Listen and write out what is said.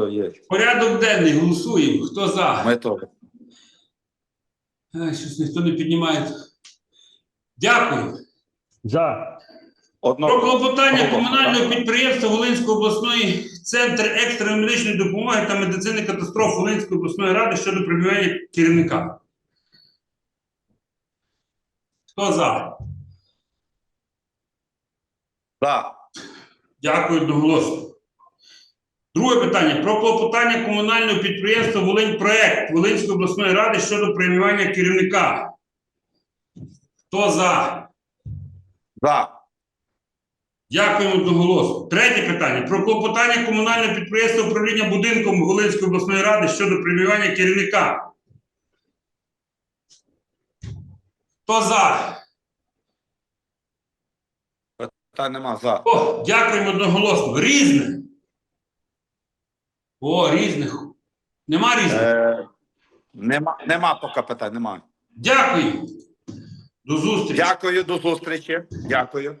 Все, є. Порядок денний, голосуємо. Хто за? Ай, щось ніхто не піднімає. Дякую. За. Одно. Про клопотання комунального підприємства Волинської обласної центр екстреної медичної допомоги та медицини катастроф Волинської обласної ради щодо прибування керівника. Хто за? За. Дякую одноголосно. Друге питання. Про клопотання комунального підприємства Волиньпроект Волинської обласної ради щодо преміювання керівника. Хто за? За. Дякуємо одноголосно. Третє питання. Про клопотання комунального підприємства управління будинком Волинської обласної ради щодо преміювання керівника. Хто за? Та нема за. О, дякуємо одноголосно. Різне. О, різних. Нема різних. Е, нема, нема поки питань, нема. Дякую. До зустрічі. Дякую, до зустрічі. Дякую.